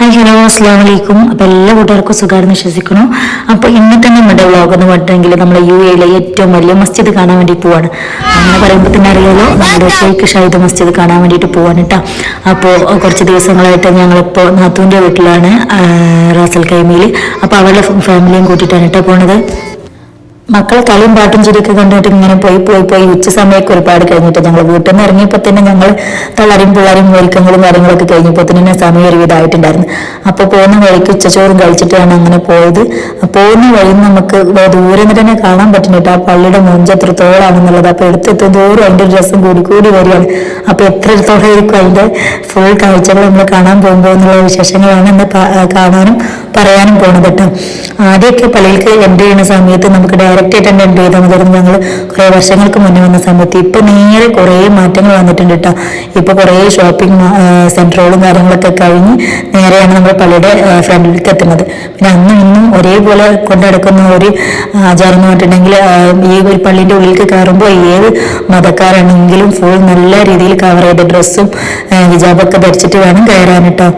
Hi hello അസ്സാം വലൈക്കും അപ്പോൾ എല്ലാ കൂട്ടുകാർക്കും സുഖമാണെന്ന് വിശ്വസിക്കുന്നു. അപ്പോൾ ഇന്ന് തന്നെ നമ്മുടെ വ്ളോഗ് എന്ന് പറഞ്ഞിട്ടുണ്ടെങ്കിൽ നമ്മൾ യു എയിലെ ഏറ്റവും വലിയ മസ്ജിദ് കാണാൻ വേണ്ടി പോവാണ്. അങ്ങനെ പറയുമ്പോൾ തന്നെ അറിയാലോ നമ്മുടെ ഷെയ്ഖ് ഷാഹിദ് മസ്ജിദ് കാണാൻ വേണ്ടിയിട്ട് പോവാണ് കേട്ടോ അപ്പോൾ കുറച്ച് ദിവസങ്ങളായിട്ട് ഞങ്ങളിപ്പോൾ നാത്തൂന്റെ വീട്ടിലാണ് റാസൽ കൈമയിൽ. അപ്പോൾ അവരുടെ ഫാമിലിയും കൂട്ടിയിട്ടാണ് കേട്ടോ പോണത്. മക്കളെ കളിയും പാട്ടും ചിരിയൊക്കെ കണ്ടിട്ട് ഇങ്ങനെ പോയി പോയി പോയി ഉച്ച സമയമൊക്കെ ഒരുപാട് കഴിഞ്ഞിട്ട് ഞങ്ങൾ വീട്ടിൽ നിന്ന് ഇറങ്ങിയപ്പോൾ തന്നെ ഞങ്ങൾ തളരും പിള്ളേരും ഒരുക്കങ്ങളും കാര്യങ്ങളൊക്കെ കഴിഞ്ഞപ്പോൾ തന്നെ സമയം ഒരു ഇതായിട്ടുണ്ടായിരുന്നു അപ്പോൾ പോകുന്ന വഴിക്ക് ഉച്ചച്ചോറും കഴിച്ചിട്ടാണ് അങ്ങനെ പോയത്. പോകുന്ന വഴി നമുക്ക് ദൂരെ നിന്ന് തന്നെ കാണാൻ പറ്റുന്നുണ്ട് ആ പള്ളിയുടെ മുഞ്ച് എത്രത്തോളാണെന്നുള്ളത്. അപ്പോൾ എടുത്തെത്തി ദൂരം അതിന്റെ രസം കൂടി കൂടി വരികയാണ്. അപ്പോൾ എത്രത്തോളം ആയിരിക്കും അതിന്റെ ഫുൾ കാഴ്ചകൾ നമ്മൾ കാണാൻ പോകുമ്പോൾ എന്നുള്ള വിശേഷങ്ങളാണ് ഇന്ന് കാണാനും. പറയാനും പോണത് കേട്ടോ. ആദ്യമൊക്കെ പള്ളിയിലേക്ക് എന്റർ ചെയ്യുന്ന സമയത്ത് നമുക്ക് ഡയറക്റ്റ് ആയിട്ട് തന്നെ എന്റർ ഞങ്ങൾ കുറേ വർഷങ്ങൾക്ക് മുന്നേ വന്ന സമയത്ത്. ഇപ്പം നേരെ കുറേ മാറ്റങ്ങൾ വന്നിട്ടുണ്ട് കേട്ടോ. ഇപ്പോൾ കുറേ ഷോപ്പിംഗ് സെന്ററുകളും കാര്യങ്ങളൊക്കെ കഴിഞ്ഞ് നേരെയാണ് നമ്മൾ പള്ളിയുടെ ഫ്രണ്ടിലേക്ക് എത്തുന്നത്. പിന്നെ അന്നും ഇന്നും ഒരേപോലെ കൊണ്ടടക്കുന്ന ഒരു ആചാരം എന്ന് പറഞ്ഞിട്ടുണ്ടെങ്കിൽ ഈ ഒരു പള്ളിന്റെ ഉള്ളിലേക്ക് കയറുമ്പോൾ ഏത് മതക്കാരാണെങ്കിലും ഫുൾ നല്ല രീതിയിൽ കവർ ചെയ്ത ഡ്രസ്സും ഹിജാബൊക്കെ ധരിച്ചിട്ട് വേണം കയറാൻ കേട്ടോ.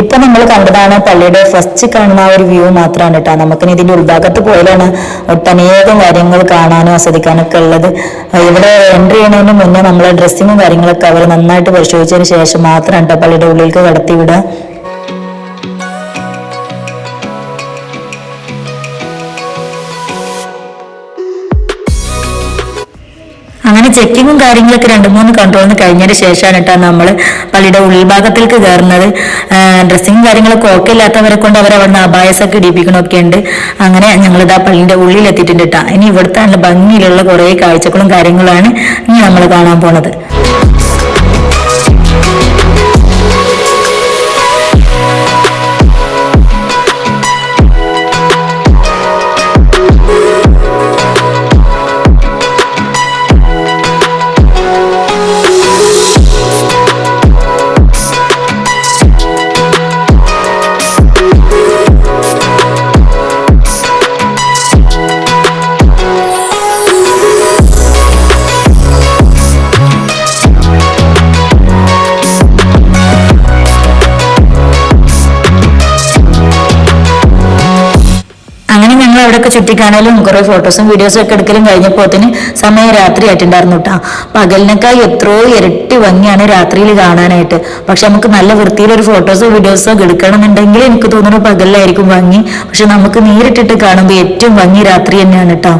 ഇപ്പൊ നമ്മൾ കണ്ടതാണ് പള്ളിയുടെ ഫസ്റ്റ് കാണുന്ന ഒരു വ്യൂ മാത്രമാണ് കേട്ടോ. നമുക്കിനി ഇതിന്റെ ഉൾഭാഗത്ത് പോയാലാണ് ഒട്ടനേകം കാര്യങ്ങൾ കാണാനും ആസ്വദിക്കാനും ഒക്കെ ഉള്ളത്. ഇവിടെ എൻട്രി ചെയ്യുന്നതിന് മുന്നേ നമ്മളെ ഡ്രസ്സിങ്ങും കാര്യങ്ങളൊക്കെ അവർ നന്നായിട്ട് പരിശോധിച്ചതിന് ശേഷം മാത്രമാണ് കേട്ടോ പള്ളിയുടെ ഉള്ളിലേക്ക് കടത്തി വിടുക അങ്ങനെ ചെക്കിങ്ങും കാര്യങ്ങളൊക്കെ രണ്ട് മൂന്ന് കൺട്രോളിന് കഴിഞ്ഞതിന് ശേഷമാണ് കേട്ടോ നമ്മൾ പള്ളിയുടെ ഉൾഭാഗത്തേക്ക് കയറുന്നത്. ഡ്രസ്സിങ്ങും കാര്യങ്ങളൊക്കെ ഓക്കെ ഇല്ലാത്തവരെ കൊണ്ട് അവർ അവിടെ അബായസൊക്കെ ഇടിപ്പിക്കണമൊക്കെ ഉണ്ട്. അങ്ങനെ ഞങ്ങളിതാ പള്ളിന്റെ ഉള്ളിൽ എത്തിയിട്ടുണ്ട് കേട്ടോ. ഇനി ഇവിടുത്തെ ഭംഗിയിലുള്ള കുറേ കാഴ്ചകളും കാര്യങ്ങളാണ് ഇനി നമ്മൾ കാണാൻ പോണത്. അവിടെയൊക്കെ ചുറ്റിക്കാണലും കുറെ ഫോട്ടോസും വീഡിയോസും ഒക്കെ എടുക്കലും കഴിഞ്ഞപ്പോത്തിന് സമയം രാത്രി ആയിട്ടുണ്ടായിരുന്നു കേട്ടോ പകലിനേക്കാൾ എത്രയോ ഇരട്ടി ഭംഗിയാണ് രാത്രിയിൽ കാണാനായിട്ട്. പക്ഷെ നമുക്ക് നല്ല വൃത്തിയിലൊരു ഫോട്ടോസോ വീഡിയോസോ ഒക്കെ എടുക്കണമെന്നുണ്ടെങ്കിൽ എനിക്ക് തോന്നുന്നു പകലിലായിരിക്കും ഭംഗി. പക്ഷെ നമുക്ക് നേരിട്ടിട്ട് കാണുമ്പോൾ ഏറ്റവും ഭംഗി രാത്രി തന്നെയാണ് കേട്ടോ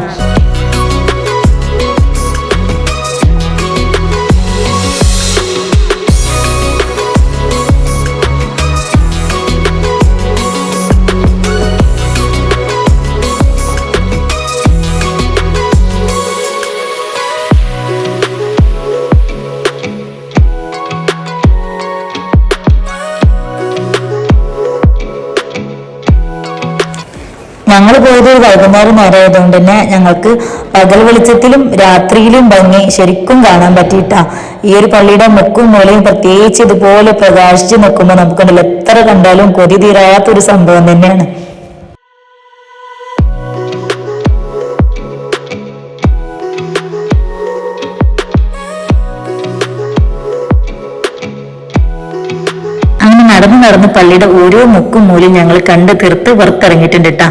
ഞങ്ങൾ പോയത് വൈകുന്നേരം ആരായതുകൊണ്ട് തന്നെ ഞങ്ങൾക്ക് പകൽ വെളിച്ചത്തിലും രാത്രിയിലും ഭംഗി ശരിക്കും കാണാൻ പറ്റിയിട്ടാ. ഈ ഒരു പള്ളിയുടെ മുക്കും മൂലയും പ്രത്യേകിച്ച് ഇതുപോലെ പ്രകാശിച്ച് നിൽക്കുമ്പോൾ നമുക്കുണ്ടല്ലോ എത്ര കണ്ടാലും കൊതി തീരാത്തൊരു സംഭവം തന്നെയാണ്. നടന്ന് നടന്ന് പള്ളിയുടെ ഓരോ മുക്കും മൂലയും ഞങ്ങൾ കണ്ട് തീർത്ത് പുറത്തിറങ്ങിയിട്ടുണ്ട് കേട്ടോ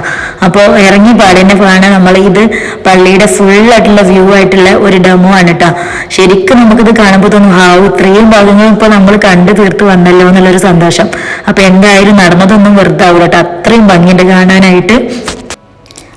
അപ്പോൾ ഇറങ്ങി പാടിനെ ആണ് നമ്മൾ ഇത് പള്ളിയുടെ ഫുൾ ആയിട്ടുള്ള വ്യൂ ആയിട്ടുള്ള ഒരു ഡെമോ ആണ് കേട്ടോ ശരിക്കും നമുക്കിത് കാണുമ്പോൾ തോന്നും ഹാവ് ഇത്രയും ഭാഗങ്ങൾ ഇപ്പോൾ നമ്മൾ കണ്ട് തീർത്ത് വന്നല്ലോ എന്നുള്ളൊരു സന്തോഷം. അപ്പൊ എന്തായാലും നടന്നതൊന്നും വെറുതെ ആവില്ല കേട്ടോ അത്രയും ഭംഗിയുണ്ട് കാണാനായിട്ട്.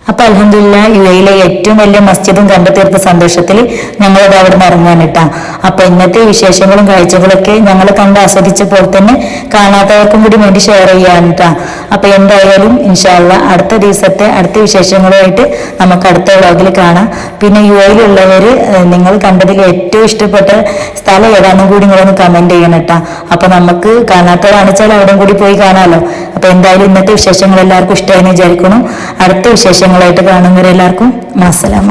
അപ്പൊ അലഹമില്ല യു എയിലെ ഏറ്റവും വലിയ മസ്ജിദും കണ്ടു തീർത്ത സന്തോഷത്തിൽ ഞങ്ങളത് അവിടെ നിന്ന് ഇറങ്ങാനിട്ടാ അപ്പൊ ഇന്നത്തെ വിശേഷങ്ങളും കാഴ്ചകളൊക്കെ ഞങ്ങൾ കണ്ട് ആസ്വദിച്ചപ്പോൾ തന്നെ കാണാത്തവർക്കും കൂടി വേണ്ടി ഷെയർ ചെയ്യാനിട്ടാ അപ്പൊ എന്തായാലും ഇൻഷാല്ല അടുത്ത ദിവസത്തെ അടുത്ത വിശേഷങ്ങളുമായിട്ട് നമുക്ക് അടുത്ത വ്ളോഗിൽ കാണാം. പിന്നെ യു എയിലുള്ളവർ നിങ്ങൾ കണ്ടതിൽ ഏറ്റവും ഇഷ്ടപ്പെട്ട സ്ഥലം ഏതാണെന്നും കൂടി നിങ്ങളൊന്ന് കമന്റ് ചെയ്യണം കേട്ടാ. അപ്പൊ നമുക്ക് കാണാത്തതാണെന്ന് അവിടെ കൂടി പോയി കാണാമല്ലോ അപ്പൊ എന്തായാലും ഇന്നത്തെ വിശേഷങ്ങൾ എല്ലാവർക്കും ഇഷ്ടമായി വിചാരിക്കണം അടുത്ത വിശേഷങ്ങളായിട്ട് കാണുന്നവരെല്ലാവർക്കും മാസലാമ